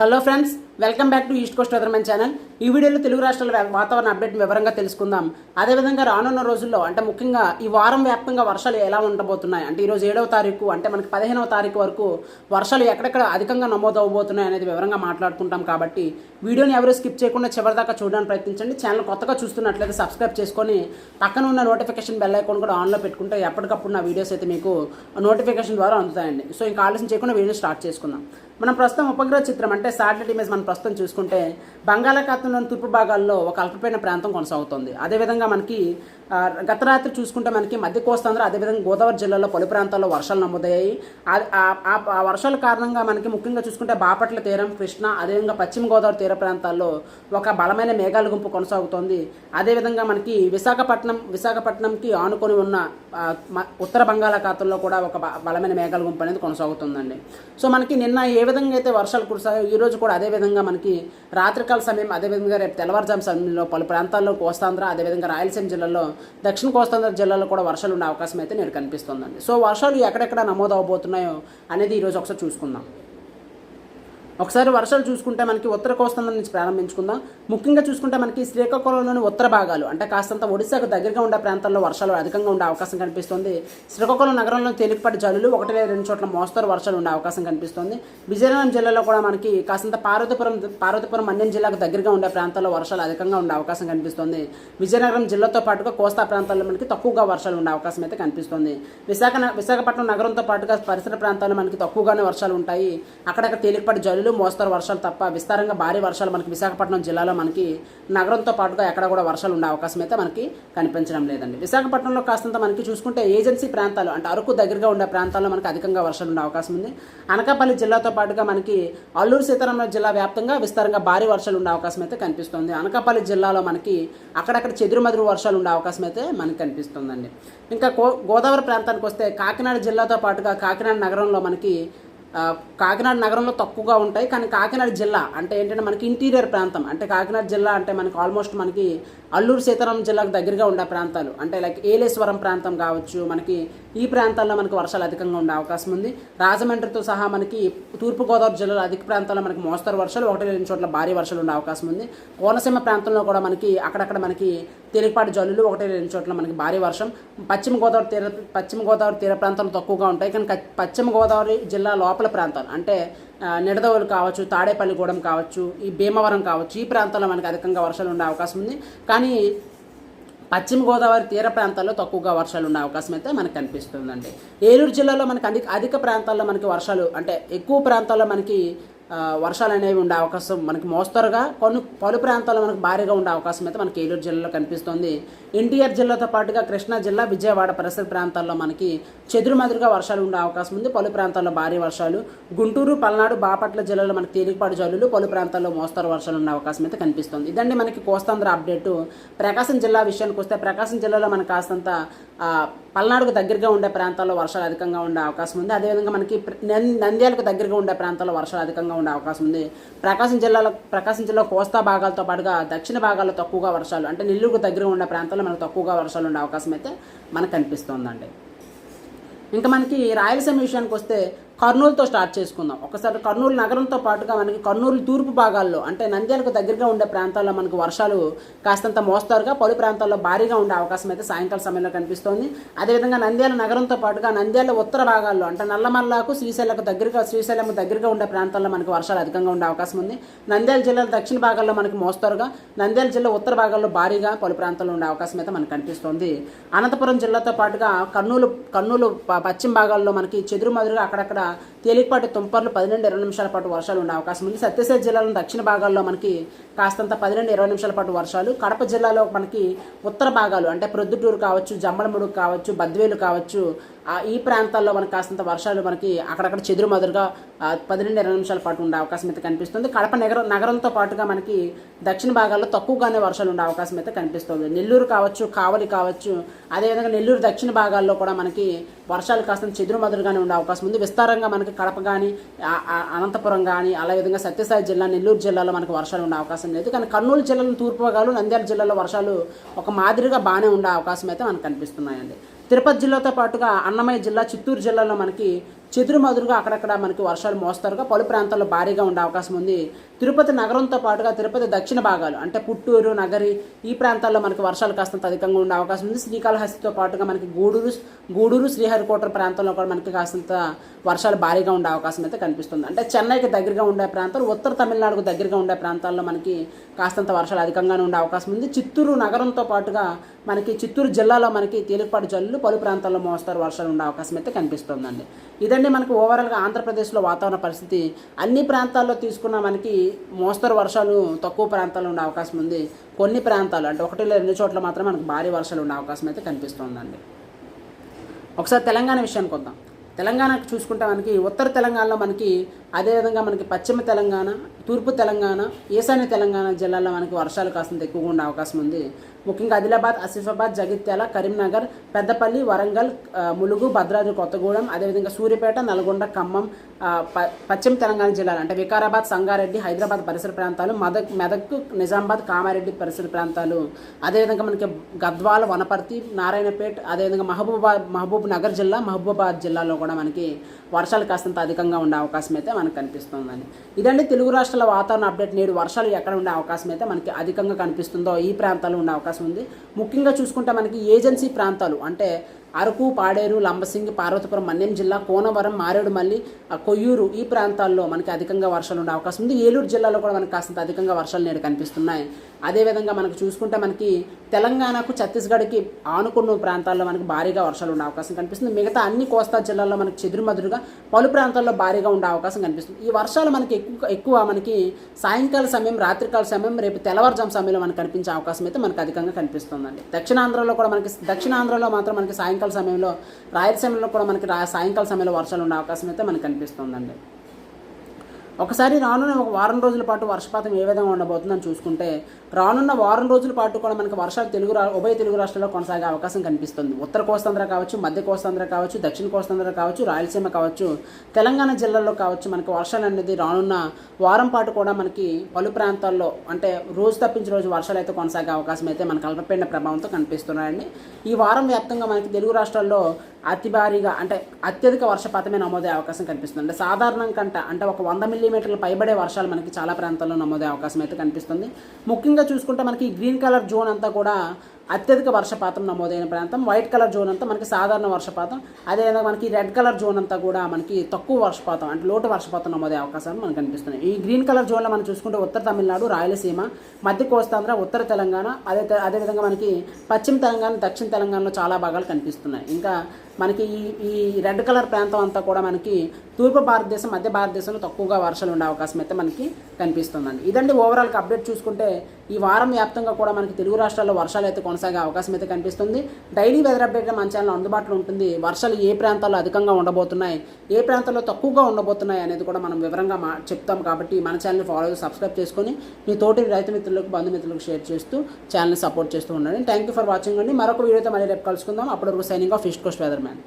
Hello friends, welcome back to East Coast weathermen channel ఈ వీడియోలో తెలుగు రాష్ట్రాల వాతావరణ అప్డేట్ వివరంగా తెలుసుకుందాం. అదేవిధంగా రానున్న రోజుల్లో అంటే ముఖ్యంగా ఈ వారం వ్యాప్తంగా వర్షాలు ఎలా ఉండబోతున్నాయి? అంటే ఈరోజు ఏడవ తారీఖు అంటే మనకి పదిహేనవ తారీఖు వరకు వర్షాలు ఎక్కడెక్కడ అధికంగా నమోదు అవబోతున్నాయి అనేది వివరంగా మాట్లాడుకుంటాం కాబట్టి వీడియోని ఎవరు స్కిప్ చేయకుండా చివరిదాకా చూడడానికి ప్రయత్నించండి. ఛానల్ కొత్తగా చూస్తున్నట్లయితే సబ్స్క్రైబ్ చేసుకొని పక్కన ఉన్న నోటిఫికేషన్ బెల్ ఐకాన్ కూడా ఆన్లో పెట్టుకుంటే ఎప్పటికప్పుడు నా వీడియోస్ అయితే మీకు నోటిఫికేషన్ ద్వారా అందుతాయండి. సో ఇంకా ఆలోచన చేయకుండా వీడియో స్టార్ట్ చేసుకుందాం. మనం ప్రస్తుతం ఉపగ్రహ చిత్రం అంటే శాటిలైట్ ఇమేజ్ మనం ప్రస్తుతం చూసుకుంటే బంగాళాఖాతంలోని తూర్పు భాగాల్లో ఒక అల్పపీడన ప్రాంతం కొనసాగుతుంది. అదేవిధంగా మనకి గత రాత్రి చూసుకుంటే మనకి మధ్య కోస్తాంధ్ర అదేవిధంగా గోదావరి జిల్లాలో పలు ప్రాంతాల్లో వర్షాలు నమోదయ్యాయి. ఆ- వర్షాల కారణంగా మనకి ముఖ్యంగా చూసుకుంటే బాపట్ల తీరం కృష్ణ అదేవిధంగా పశ్చిమ గోదావరి తీర ప్రాంతాల్లో ఒక బలమైన మేఘాల గుంపు కొనసాగుతోంది. అదేవిధంగా మనకి విశాఖపట్నం విశాఖపట్నంకి ఆనుకొని ఉన్న ఉత్తర బంగాళాఖాతంలో కూడా ఒక బలమైన మేఘాల గుంపు అనేది కొనసాగుతుందండి. సో మనకి నిన్న ఏ విధంగా అయితే వర్షాలు కురిసాయో ఈరోజు కూడా అదే విధంగా మనకి రాత్రికాల సమయం అదేవిధంగా రేపు తెల్లవారుజాము సమయంలో పలు ప్రాంతాల్లో కోస్తాంధ్ర అదేవిధంగా రాయలసీమ జిల్లాలో దక్షిణ కోస్తాంధ్ర జిల్లాలో కూడా వర్షాలు ఉండే అవకాశం అయితే నేడు కనిపిస్తుందండి. సో వర్షాలు ఎక్కడెక్కడ నమోదు అవబోతున్నాయో అనేది ఈరోజు ఒకసారి చూసుకుందాం. ఒకసారి వర్షాలు చూసుకుంటే మనకి ఉత్తర కోస్తాంధ్ర నుంచి ప్రారంభించుకుందాం. ముఖ్యంగా చూసుకుంటే మనకి శ్రీకాకుళంలోని ఉత్తర భాగాలు అంటే కాస్తంత ఒడిశాకు దగ్గరగా ఉండే ప్రాంతాల్లో వర్షాలు అధికంగా ఉండే అవకాశం కనిపిస్తుంది. శ్రీకాకుళం నగరంలో తేలికపాటి జల్లులు ఒకటి లేదా రెండు చోట్ల మోస్తరు వర్షాలు ఉండే అవకాశం కనిపిస్తుంది. విజయనగరం జిల్లాలో కూడా మనకి కాస్తంత పార్వతీపురం పార్వతీపురం మన్యం జిల్లాకు దగ్గరగా ఉండే ప్రాంతాల్లో వర్షాలు అధికంగా ఉండే అవకాశం కనిపిస్తుంది. విజయనగరం జిల్లాతో పాటుగా కోస్తా ప్రాంతాల్లో మనకి తక్కువగా వర్షాలు ఉండే అవకాశం అయితే కనిపిస్తుంది. విశాఖ విశాఖపట్నం నగరంతో పాటుగా పరిసర ప్రాంతాల్లో మనకి తక్కువగానే వర్షాలు ఉంటాయి. అక్కడక్కడ తేలికపాటి జల్లులు మోస్తరు వర్షాలు తప్ప విస్తారంగా భారీ వర్షాలు మనకి విశాఖపట్నం జిల్లాలో మనకి నగరంతో పాటుగా ఎక్కడ కూడా వర్షాలు ఉండే అవకాశం అయితే మనకి కనిపించడం లేదండి. విశాఖపట్నంలో కాస్తంత మనకి చూసుకుంటే ఏజెన్సీ ప్రాంతాలు అంటే అరకు దగ్గరగా ఉండే ప్రాంతాల్లో మనకి అధికంగా వర్షాలు ఉండే అవకాశం ఉంది. అనకాపల్లి జిల్లాతో పాటుగా మనకి అల్లూరు సీతారామరాజు జిల్లా వ్యాప్తంగా విస్తారంగా భారీ వర్షాలు ఉండే అవకాశం అయితే కనిపిస్తుంది. అనకాపల్లి జిల్లాలో మనకి అక్కడక్కడ చెదురుమదురు వర్షాలు ఉండే అవకాశం అయితే మనకి కనిపిస్తుందండి. ఇంకా గో గోదావరి ప్రాంతానికి వస్తే కాకినాడ జిల్లాతో పాటుగా కాకినాడ నగరంలో మనకి కాకినాడ నగరంలో తక్కువగా ఉంటాయి కానీ కాకినాడ జిల్లా అంటే ఏంటంటే మనకి ఇంటీరియర్ ప్రాంతం. అంటే కాకినాడ జిల్లా అంటే మనకి ఆల్మోస్ట్ మనకి అల్లూరు సీతారాం జిల్లాకు దగ్గరగా ఉండే ప్రాంతాలు. అంటే లైక్ ఏలేశ్వరం ప్రాంతం కావచ్చు మనకి ఈ ప్రాంతాల్లో మనకి వర్షాలు అధికంగా ఉండే అవకాశం ఉంది. రాజమండ్రితో సహా మనకి తూర్పుగోదావరి జిల్లాలో అధిక ప్రాంతాల్లో మనకి మోస్తరు వర్షాలు ఒకటి రెండు చోట్ల భారీ వర్షాలు ఉండే అవకాశం ఉంది. కోనసీమ ప్రాంతంలో కూడా మనకి అక్కడక్కడ మనకి తేలికపాటి జల్లులు ఒకటి రెండు చోట్ల మనకి భారీ వర్షం. పశ్చిమ గోదావరి తీర పశ్చిమ గోదావరి తీర ప్రాంతాలు తక్కువగా ఉంటాయి. కానీ పశ్చిమ గోదావరి జిల్లా లోపల ప్రాంతాలు అంటే నిడదవులు కావచ్చు తాడేపల్లిగూడెం కావచ్చు ఈ భీమవరం కావచ్చు ఈ ప్రాంతాల్లో మనకి అధికంగా వర్షాలు ఉండే అవకాశం ఉంది. కానీ పశ్చిమ గోదావరి తీర ప్రాంతాల్లో తక్కువగా వర్షాలు ఉండే అవకాశం అయితే మనకు కనిపిస్తుందండి. ఏలూరు జిల్లాలో మనకి అధిక అధిక ప్రాంతాల్లో మనకి వర్షాలు అంటే ఎక్కువ ప్రాంతాల్లో మనకి వర్షాలు అనేవి ఉండే అవకాశం మనకి మోస్తరుగా కొన్ని పలు ప్రాంతాల్లో మనకి భారీగా ఉండే అవకాశం అయితే మనకి ఏలూరు జిల్లాలో కనిపిస్తుంది. ఎన్టీఆర్ జిల్లాతో పాటుగా కృష్ణా జిల్లా విజయవాడ పరిసర ప్రాంతాల్లో మనకి చెదురుమదురుగా వర్షాలు ఉండే అవకాశం ఉంది. పలు ప్రాంతాల్లో భారీ వర్షాలు. గుంటూరు పల్నాడు బాపట్ల జిల్లాలో మనకి తేలికపాటి జల్లులు పలు ప్రాంతాల్లో మోస్తరు వర్షాలు ఉండే అవకాశం అయితే కనిపిస్తుంది. ఇదండి మనకి కోస్తాంధ్ర అప్డేటు. ప్రకాశం జిల్లా విషయానికి వస్తే ప్రకాశం జిల్లాలో మనకి కాస్తంత పల్నాడుకు దగ్గరగా ఉండే ప్రాంతాల్లో వర్షాలు అధికంగా ఉండే అవకాశం ఉంది. అదేవిధంగా మనకి నంద్యాలకు దగ్గరగా ఉండే ప్రాంతాల్లో వర్షాలు అధికంగా ఉండే అవకాశం ఉంది. ప్రకాశం జిల్లాలో ప్రకాశం జిల్లా కోస్తా భాగాలతో పాటుగా దక్షిణ భాగాల్లో తక్కువగా వర్షాలు అంటే నెల్లూరుకు దగ్గరగా ఉన్న ప్రాంతాల్లో మనకు తక్కువగా వర్షాలు ఉండే అవకాశం అయితే మనకు కనిపిస్తోందండి. ఇంకా మనకి రాయలసీమ విషయానికి వస్తే కర్నూలుతో స్టార్ట్ చేసుకుందాం. ఒకసారి కర్నూలు నగరంతో పాటుగా మనకి కర్నూలు తూర్పు భాగాల్లో అంటే నంద్యాలకు దగ్గరగా ఉండే ప్రాంతాల్లో మనకు వర్షాలు కాస్తంత మోస్తారుగా పలు ప్రాంతాల్లో భారీగా ఉండే అవకాశం అయితే సాయంకాల సమయంలో కనిపిస్తోంది. అదేవిధంగా నంద్యాల నగరంతో పాటుగా నంద్యాల ఉత్తర భాగాల్లో అంటే నల్లమల్లకు శ్రీశైలకు దగ్గరగా శ్రీశైలం దగ్గరగా ఉండే ప్రాంతాల్లో మనకి వర్షాలు అధికంగా ఉండే అవకాశం ఉంది. నంద్యాల జిల్లాల దక్షిణ భాగాల్లో మనకి మోస్తారుగా నంద్యాల జిల్లా ఉత్తర భాగాల్లో భారీగా పలు ప్రాంతాల్లో ఉండే అవకాశం అయితే మనకు కనిపిస్తోంది. అనంతపురం జిల్లాతో పాటుగా కర్నూలు కర్నూలు పశ్చిమ భాగాల్లో మనకి చెదురుమదురుగా అక్కడక్కడ తేలికపాటి తుంపర్లు పది నుండి ఇరవై నిమిషాల పాటు వర్షాలు ఉండే అవకాశం ఉంది. సత్యసాయి జిల్లాలో దక్షిణ భాగాల్లో మనకి కాస్తంత పది నుండి ఇరవై నిమిషాల పాటు వర్షాలు. కడప జిల్లాలో మనకి ఉత్తర భాగాలు అంటే ప్రొద్దుటూరు కావచ్చు జమ్మలమడుగు కావచ్చు బద్వేలు కావచ్చు ఈ ప్రాంతాల్లో మనకు కాస్తంత వర్షాలు మనకి అక్కడక్కడ చెదురు మదురుగా పది నుండి ఇరవై నిమిషాల పాటు ఉండే అవకాశం అయితే కనిపిస్తుంది. కడప నగరం నగరంతో పాటుగా మనకి దక్షిణ భాగాల్లో తక్కువగానే వర్షాలు ఉండే అవకాశం అయితే కనిపిస్తుంది. నెల్లూరు కావచ్చు కావలి కావచ్చు అదేవిధంగా నెల్లూరు దక్షిణ భాగాల్లో కూడా మనకి వర్షాలు కాస్త చెదురుమదురుగానే ఉండే అవకాశం ఉంది. విస్తారంగా మనకి కడప కానీ అనంతపురం కానీ అలా విధంగా సత్యసాయి జిల్లా నెల్లూరు జిల్లాలో మనకి వర్షాలు ఉండే అవకాశం లేదు. కానీ కర్నూలు జిల్లాలో తూర్పు భాగాలు నంద్యాల జిల్లాలో వర్షాలు ఒక మాదిరిగా బాగానే ఉండే అవకాశం అయితే మనకు కనిపిస్తున్నాయండి. తిరుపతి జిల్లాతో పాటుగా అన్నమయ్య జిల్లా చిత్తూరు జిల్లాలో మనకి చెదురుమదురుగా అక్కడక్కడ మనకి వర్షాలు మోస్తారుగా పలు ప్రాంతాల్లో భారీగా ఉండే అవకాశం ఉంది. తిరుపతి నగరంతో పాటుగా తిరుపతి దక్షిణ భాగాలు అంటే పుట్టూరు నగరి ఈ ప్రాంతాల్లో మనకి వర్షాలు కాస్తంత అధికంగా ఉండే అవకాశం ఉంది. శ్రీకాళహస్తితో పాటుగా మనకి గూడూరు గూడూరు శ్రీహరికోట ప్రాంతంలో కూడా మనకి కాస్తంత వర్షాలు భారీగా ఉండే అవకాశం అయితే కనిపిస్తుంది. అంటే చెన్నైకి దగ్గరగా ఉండే ప్రాంతాలు ఉత్తర తమిళనాడుకు దగ్గరగా ఉండే ప్రాంతాల్లో మనకి కాస్తంత వర్షాలు అధికంగానే ఉండే అవకాశం ఉంది. చిత్తూరు నగరంతో పాటుగా మనకి చిత్తూరు జిల్లాలో మనకి తేలికపాటి జల్లులు పలు ప్రాంతాల్లో మోస్తారు వర్షాలు ఉండే అవకాశం అయితే కనిపిస్తుందండి. ఇదండి మనకి ఓవరాల్గా ఆంధ్రప్రదేశ్లో వాతావరణ పరిస్థితి. అన్ని ప్రాంతాల్లో తీసుకున్న మనకి మోస్తరు వర్షాలు తక్కువ ప్రాంతాల్లో ఉండే అవకాశం ఉంది. కొన్ని ప్రాంతాలు అంటే ఒకటి లేదా రెండు చోట్ల మాత్రమే మనకు భారీ వర్షాలు ఉండే అవకాశం అయితే కనిపిస్తుందండి. ఒకసారి తెలంగాణ విషయానికి వద్దాం. తెలంగాణకు చూసుకుంటే మనకి ఉత్తర తెలంగాణలో మనకి అదేవిధంగా మనకి పశ్చిమ తెలంగాణ తూర్పు తెలంగాణ ఈశాన్య తెలంగాణ జిల్లాల్లో మనకి వర్షాలు కాస్తంత ఎక్కువగా ఉండే అవకాశం ఉంది. ముఖ్యంగా ఆదిలాబాద్ ఆసిఫాబాద్ జగిత్యాల కరీంనగర్ పెద్దపల్లి వరంగల్ ములుగు భద్రాద్రి కొత్తగూడెం అదేవిధంగా సూర్యాపేట నల్గొండ ఖమ్మం పశ్చిమ తెలంగాణ జిల్లాలు అంటే వికారాబాద్ సంగారెడ్డి హైదరాబాద్ పరిసర ప్రాంతాలు మెదక్ మెదక్ నిజామాబాద్ కామారెడ్డి పరిసర ప్రాంతాలు. అదేవిధంగా మనకి గద్వాల వనపర్తి నారాయణపేట్ అదేవిధంగా మహబూబాబాద్ మహబూబ్ నగర్ జిల్లా మహబూబాబాద్ జిల్లాలో కూడా మనకి వర్షాలు కాస్తంత అధికంగా ఉండే అవకాశం అయితే మనకు కనిపిస్తుందండి. ఇదండి తెలుగు రాష్ట్రాల వాతావరణ అప్డేట్. నేడు వర్షాలు ఎక్కడ ఉండే అవకాశం అయితే మనకి అధికంగా కనిపిస్తుందో ఈ ప్రాంతాల్లో ఉండే అవకాశం ఉంది. ముఖ్యంగా చూసుకుంటే మనకి ఏజెన్సీ ప్రాంతాలు అంటే అరకు పాడేరు లంబసింగి పార్వతీపురం మన్యం జిల్లా కోనవరం మారేడుమల్లి కొయ్యూరు ఈ ప్రాంతాల్లో మనకి అధికంగా వర్షాలు ఉండే అవకాశం ఉంది. ఏలూరు జిల్లాలో కూడా మనకి కాస్తంత అధికంగా వర్షాలు నేడు కనిపిస్తున్నాయి. అదేవిధంగా మనకు చూసుకుంటే మనకి తెలంగాణకు ఛత్తీస్గఢ్కి ఆనుకున్న ప్రాంతాల్లో మనకి భారీగా వర్షాలు ఉండే అవకాశం కనిపిస్తుంది. మిగతా అన్ని కోస్తా జిల్లాల్లో మనకి చెదురుమదురుగా పలు ప్రాంతాల్లో భారీగా ఉండే అవకాశం కనిపిస్తుంది. ఈ వర్షాలు మనకి ఎక్కువ ఎక్కువ మనకి సాయంకాల సమయం రాత్రికాల సమయం రేపు తెల్లవారుజాము సమయంలో మనకు కనిపించే అవకాశం అయితే మనకు అధికంగా కనిపిస్తుందండి. దక్షిణాంధ్రలో కూడా మనకి దక్షిణాంధ్రలో మాత్రం మనకి సాయంకాల సమయంలో రాయలసీమలో కూడా మనకి సాయంకాల సమయంలో వర్షాలు ఉండే అవకాశం అయితే మనకు కనిపిస్తుందండి. ఒకసారి రానున్న ఒక వారం రోజుల పాటు వర్షపాతం ఏ విధంగా ఉండబోతుందని చూసుకుంటే రానున్న వారం రోజుల పాటు కూడా మనకి వర్షాలు తెలుగు రా ఉభయ తెలుగు రాష్ట్రాల్లో కొనసాగే అవకాశం కనిపిస్తుంది. ఉత్తర కోస్తాంధ్ర కావచ్చు మధ్య కోస్తాంధ్ర కావచ్చు దక్షిణ కోస్తాంధ్ర కావచ్చు రాయలసీమ కావచ్చు తెలంగాణ జిల్లాల్లో కావచ్చు మనకి వర్షాలు అనేది రానున్న వారం పాటు కూడా మనకి పలు ప్రాంతాల్లో అంటే రోజు తప్పించి రోజు వర్షాలు అయితే కొనసాగే అవకాశం అయితే మనకు అల్పపీడన ప్రభావంతో కనిపిస్తున్నాయండి. ఈ వారం వ్యాప్తంగా మనకి తెలుగు రాష్ట్రాల్లో అతి భారీగా అంటే అత్యధిక వర్షపాతమే నమోదే అవకాశం కనిపిస్తుంది. అంటే సాధారణం కంటే అంటే ఒక వంద మిల్లీమీటర్లు పైబడే వర్షాలు మనకి చాలా ప్రాంతాల్లో నమోదే అవకాశం అయితే కనిపిస్తుంది. ముఖ్యంగా చూసుకుంటే మనకి గ్రీన్ కలర్ జోన్ అంతా కూడా అత్యధిక వర్షపాతం నమోదైన ప్రాంతం. వైట్ కలర్ జోన్ అంతా మనకి సాధారణ వర్షపాతం. అదేవిధంగా మనకి రెడ్ కలర్ జోన్ అంతా కూడా మనకి తక్కువ వర్షపాతం అంటే లోటు వర్షపాతం నమోదే అవకాశాలు మనకు కనిపిస్తున్నాయి. ఈ గ్రీన్ కలర్ జోన్లో మనం చూసుకుంటే ఉత్తర తమిళనాడు రాయలసీమ మధ్య కోస్తాంధ్ర ఉత్తర తెలంగాణ అదే అదేవిధంగా మనకి పశ్చిమ తెలంగాణ దక్షిణ తెలంగాణలో చాలా భాగాలు కనిపిస్తున్నాయి. ఇంకా మనకి ఈ ఈ రెడ్ కలర్ ప్రాంతం అంతా కూడా మనకి తూర్పు భారతదేశం మధ్య భారతదేశంలో తక్కువగా వర్షాలు ఉండే అవకాశం అయితే మనకి కనిపిస్తుందండి. ఇదండి ఓవరాల్గా అప్డేట్ చూసుకుంటే ఈ వారం వ్యాప్తంగా కూడా మనకి తెలుగు రాష్ట్రాల్లో వర్షాలు అయితే కొనసాగే అవకాశం అయితే కనిపిస్తుంది. డైలీ వెదర్ అప్డేట్ మన ఛానల్ అందుబాటులో ఉంటుంది. వర్షాలు ఏ ప్రాంతాల్లో అధికంగా ఉండబోతున్నాయి? ఏ ప్రాంతాల్లో తక్కువగా ఉండబోతున్నాయి అనేది కూడా మనం వివరంగా మా చెప్తాం కాబట్టి మన ఛానల్ ఫాలో సబ్స్క్రైబ్ చేసుకొని మీ తోటి రైతు మిత్రులకు బంధుమిత్రులకు షేర్ చేస్తూ ఛానల్ని సపోర్ట్ చేస్తూ ఉండండి. థ్యాంక్ యూ ఫర్ వాచింగ్ అండి. మరొక వీడియోతో మళ్ళీ రేపు కలుసుకుందాం. అప్పటివరకు signing off East Coast weatherman